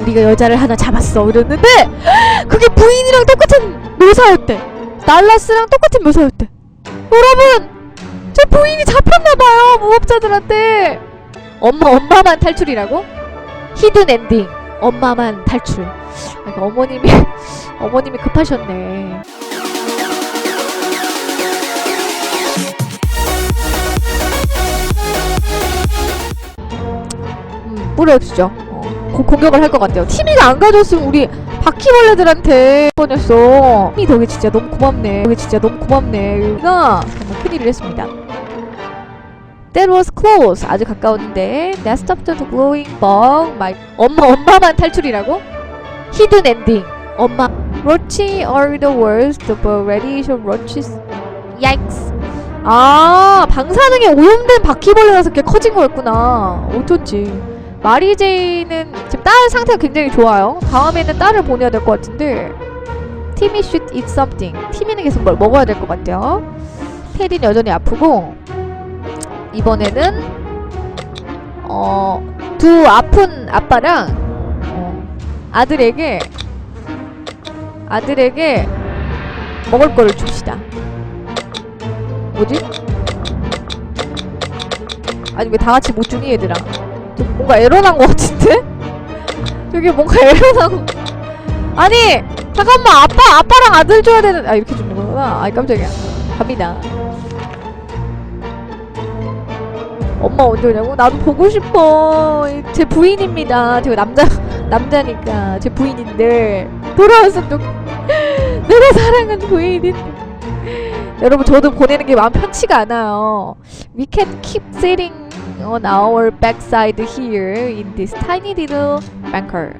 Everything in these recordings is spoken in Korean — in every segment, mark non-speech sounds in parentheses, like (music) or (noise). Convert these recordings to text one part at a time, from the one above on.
우리가 여자를 하나 잡았어. 이랬는데 그게 부인이랑 똑같은 묘사였대. 날라스랑 똑같은 묘사였대. 여러분 제 부인이 잡혔나봐요 무법자들한테. 엄마 엄마만 탈출이라고? 히든 엔딩. 엄마만 탈출. 그러니까 어머님이 (laughs) 어머님이 급하셨네. 음, 뿌려주죠. 어, 고- 공격을 할 것 같아요 티미가 안 가졌으면 우리 바퀴벌레들한테 뻔했어 티미 덕에 진짜 너무 고맙네 덕에 진짜 너무 고맙네 우리가 정말 큰일을 했습니다 That was close. 아주 가까웠는데 That stopped the glowing bug. My 엄마 엄마만 탈출이라고? Hidden ending. 엄마. Roachy are the worst, but radiation roaches. Yikes. 아 방사능에 오염된 바퀴벌레라서 이렇게 커진 거였구나. 어쩐지. 마리제이는 딸 상태가 굉장히 좋아요. 다음에는 딸을 보내야 될 것 같은데. 티미 should eat something. 티미는 계속 뭘 먹어야 될 것 같아요. 테디는 여전히 아프고 이번에는 어 두 아픈 아빠랑 어, 아들에게 아들에게 먹을 거를 줍시다. 뭐지? 아니 왜 다 같이 못 주니 얘들아? 저 뭔가 에러 난거 같은데? 저기 뭔가 거. 아니 잠깐만 아빠 아빠랑 아들 줘야 되는 아 이렇게 주는 거구나. 아이 깜짝이야. 갑니다. 엄마 언제 오냐고? 나도 보고 싶어. 제 부인입니다. 제가 남자 남자니까 제 부인인데 돌아왔으면 좋. 내가 사랑하는 부인인데. 여러분 저도 보내는 게 마음 편치가 않아요. We can keep sitting on our backside here in this tiny little bunker,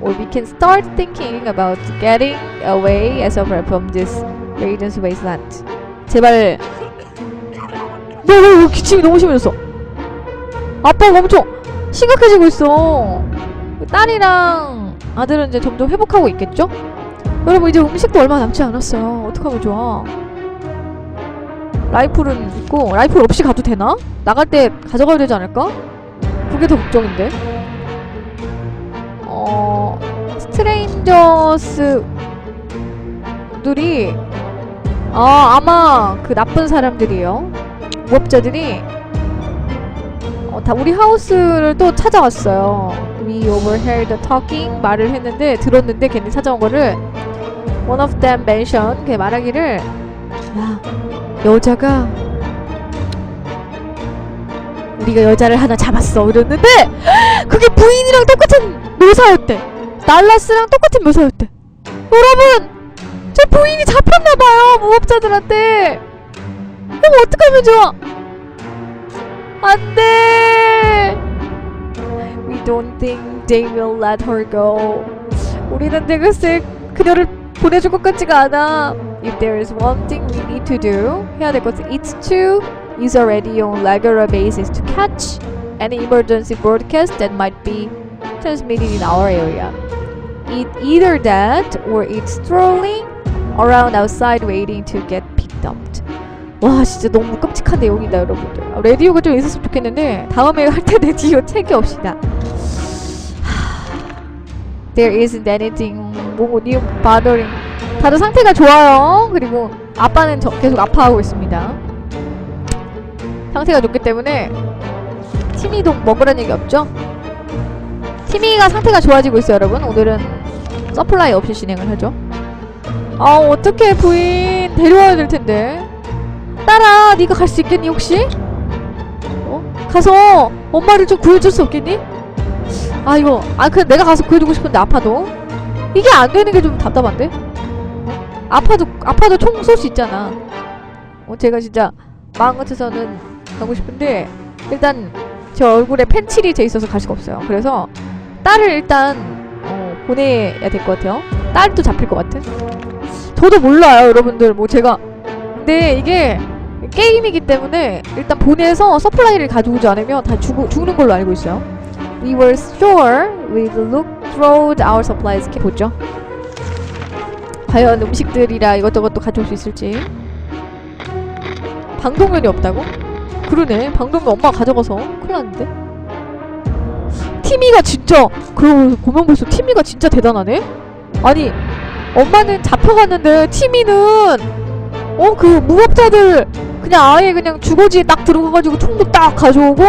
or we can start thinking about getting away as of from this radiant wasteland. 제발. 너, 너, 너 기침이 너무 심해졌어. 아빠가 엄청 심각해지고 있어. 딸이랑 아들은 이제 점점 회복하고 있겠죠? 여러분 이제 음식도 얼마 남지 않았어요. 어떡하면 좋아? 라이플은 있고 라이플 없이 가도 되나? 나갈 때 가져가야 되지 않을까? 그게 더 걱정인데. 어 스트레인저스들이 아 아마 그 나쁜 사람들이에요. 무업자들이 어, 다 우리 하우스를 또 찾아왔어요. We overheard talking 말을 했는데 들었는데 걔네 찾아온 거를 one of them mentioned 걔 말하기를 야 여자가 우리가 여자를 하나 잡았어 이랬는데 그게 부인이랑 똑같은 묘사였대. 날라스랑 똑같은 묘사였대. 여러분 제 부인이 잡혔나봐요 무업자들한테. 그럼 어떡하면 좋아? 안 돼. We don't think they will let her go. 우리는 내글쎄 그녀를 보내줄 것 같지가 않아. If there is one thing we need to do, 해야 될 것은 it's to use a radio on regular basis to catch any emergency broadcast that might be transmitted in our area. It either that or it's strolling around outside waiting to get picked up. 와 진짜 너무 끔찍한 내용이다 여러분들 아, 라디오가 좀 있었으면 좋겠는데 다음에 할 때 라디오 챙겨옵시다 하, There isn't anything 뭐 new bothering 다들 상태가 좋아요 그리고 아빠는 저, 계속 아파하고 있습니다 상태가 좋기 때문에 티미도 먹으라는 얘기 없죠? 티미가 상태가 좋아지고 있어요 여러분 오늘은 서플라이 없이 진행을 하죠 아 어떡해 부인 데려와야 될 텐데 딸아, 네가 갈 수 있겠니 혹시? 어? 가서 엄마를 좀 구해줄 수 없겠니? 아 이거 아 그냥 내가 가서 구해주고 싶은데 아파도 이게 안 되는 게 좀 답답한데? 어? 아파도 아파도 총 쏠 수 있잖아. 어 제가 진짜 마음 같아서는 가고 싶은데 일단 제 얼굴에 펜칠이 돼 있어서 갈 수가 없어요. 그래서 딸을 일단 어, 보내야 될 것 같아요. 딸도 잡힐 것 같은. 저도 몰라요, 여러분들. 뭐 제가 근데 이게 게임이기 때문에 일단 보내서 서플라이를 가져오지 않으면 다 죽, 죽는 걸로 알고 있어요. We were sure we'd look through our supplies. 이렇게 보죠. 과연 음식들이라 이것저것 또 가져올 수 있을지. 방독면이 없다고? 그러네. 방독면 엄마가 가져가서 큰일 났는데. 티미가 진짜 그러고 보면 볼수 티미가 진짜 대단하네. 아니 엄마는 잡혀갔는데 티미는 어 그 무법자들 그냥 아예 그냥 주거지에 딱 들어가가지고 총도 딱 가져오고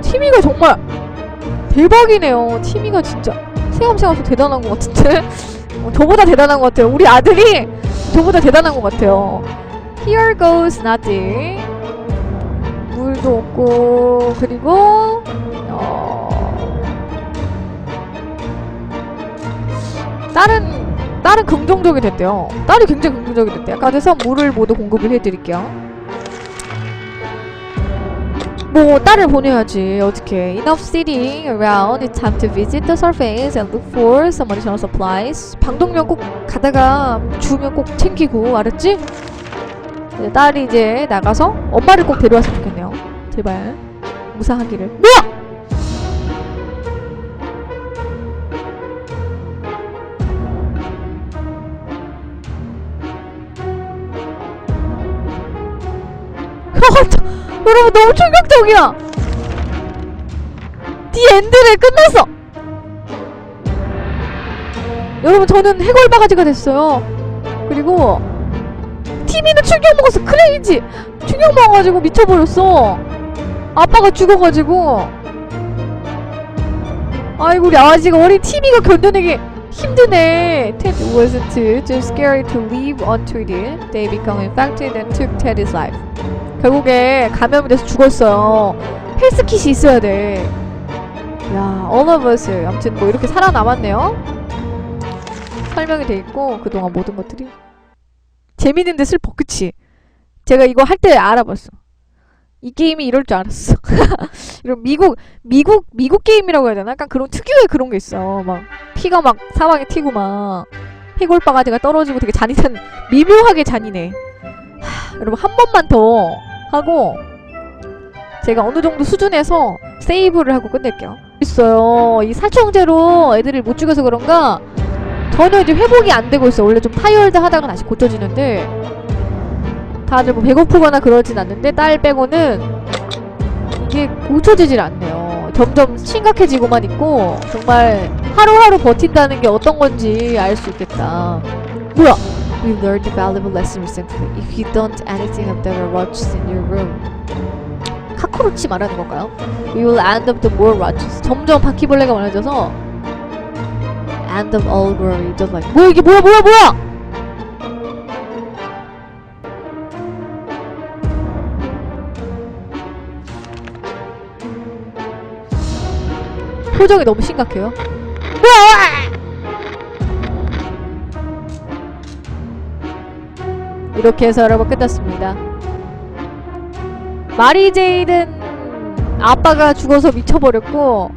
티미가 정말 대박이네요. 티미가 진짜 생각생각해서 대단한 것 같은데 어, 저보다 대단한 것 같아요. 우리 아들이 저보다 대단한 것 같아요. Here goes nothing. 물도 없고 그리고 어 다른 다른 긍정적이 됐대요. 딸이 굉장히 긍정적이 됐대요. 그래서 물을 모두 공급을 해드릴게요. 뭐 딸을 보내야지 어떻게 Enough sitting around It's time to visit the surface and look for some additional supplies 방독면 꼭 가다가 주면 꼭 챙기고 알았지? 이제 딸이 이제 나가서 엄마를 꼭 데려왔으면 좋겠네요 제발 무사하기를 뭐야! 여러분 너무 충격적이야. 디 엔드를 끝났어 여러분 저는 해골 바가지가 됐어요. 그리고 티미는 충격 먹었어 크레이지 충격 먹어가지고 미쳐버렸어. 아빠가 죽어가지고. 아이고 우리 아가씨가 어린 티미가 견뎌내기 힘드네. Ted wasn't too scary to leave untreated. They become infected and took Teddy's life 결국에 감염이 돼서 죽었어요. 헬스킷이 있어야 돼. 야, us 아무튼 뭐 이렇게 살아남았네요. 설명이 돼 있고 그동안 모든 것들이. 재밌는데 슬퍼. 그치? 제가 이거 할 때 알아봤어. 이 게임이 이럴 줄 알았어. (laughs) 이런 미국 미국 미국 게임이라고 해야 되나? 약간 그런 특유의 그런 게 있어. 막 피가 막 사방에 튀고 막 해골 바가지가 떨어지고 되게 잔인한 미묘하게 잔인해. 하, 여러분 한 번만 더 하고 제가 어느 정도 수준에서 세이브를 하고 끝낼게요 있어요 이 살충제로 애들을 못 죽여서 그런가 전혀 이제 회복이 안 되고 있어. 원래 좀 타이어드 하다가 다시 고쳐지는데 다들 뭐 배고프거나 그러진 않는데 딸 빼고는 이게 고쳐지질 않네요. 점점 심각해지고만 있고 정말 하루하루 버틴다는 게 어떤 건지 알 수 있겠다. 뭐야? We learned a valuable lesson recently. If you don't anything of the roaches in your room. 카크로치 말하는 건가요? We will end up the more roaches. 점점 바퀴벌레가 많아져서 end of all glory. Just like 뭐야 이게 뭐야 뭐야 뭐야? 표정이 너무 심각해요. 이렇게 해서 여러분 끝났습니다. 마리 제이든 아빠가 죽어서 미쳐버렸고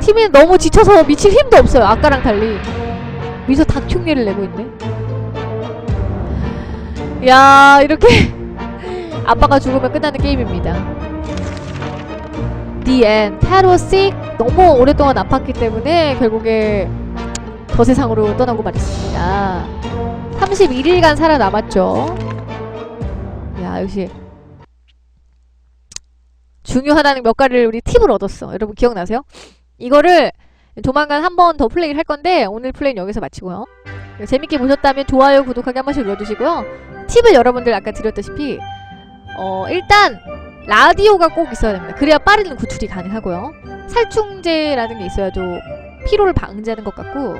팀이 너무 지쳐서 미칠 힘도 없어요. 아까랑 달리. 미소 닭 흉내를 내고 있네. 야 이렇게 (laughs) 아빠가 죽으면 끝나는 게임입니다. The end. Was sick. 너무 오랫동안 아팠기 때문에 결국에 저 세상으로 떠나고 말았습니다. 31일간 살아남았죠. 야 역시 중요하다는 몇 가지를 우리 팁을 얻었어. 여러분 기억나세요? 이거를 조만간 한 번 더 플레이를 할 건데 오늘 플레이는 여기서 마치고요. 재밌게 보셨다면 좋아요, 구독하기 한 번씩 눌러주시고요. 팁을 여러분들 아까 드렸다시피 어 일단 라디오가 꼭 있어야 됩니다. 그래야 빠른 구출이 가능하고요. 살충제라는 게 있어야 좀 피로를 방지하는 것 같고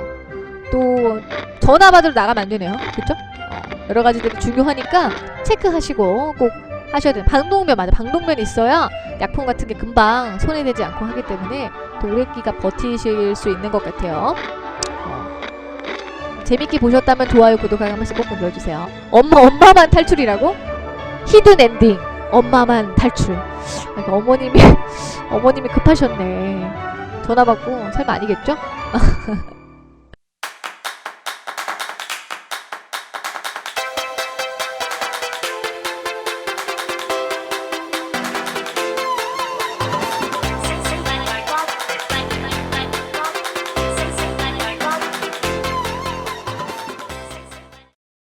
또 전화 받으러 나가면 안 되네요. 그쵸? 어, 여러 가지들이 중요하니까 체크하시고 꼭 하셔야 돼요. 방독면 맞아. 방독면이 있어야 약품 같은 게 금방 손에 대지 않고 하기 때문에 더 오래 기간 버티실 수 있는 것 같아요. 어. 재밌게 보셨다면 좋아요, 구독하기 한 번씩 꼭 눌러주세요. 엄마, 엄마만 탈출이라고? 히든 엔딩. 엄마만 탈출. 그러니까 어머님이, (laughs) 어머님이 급하셨네. 전화 받고 설마 아니겠죠? (laughs)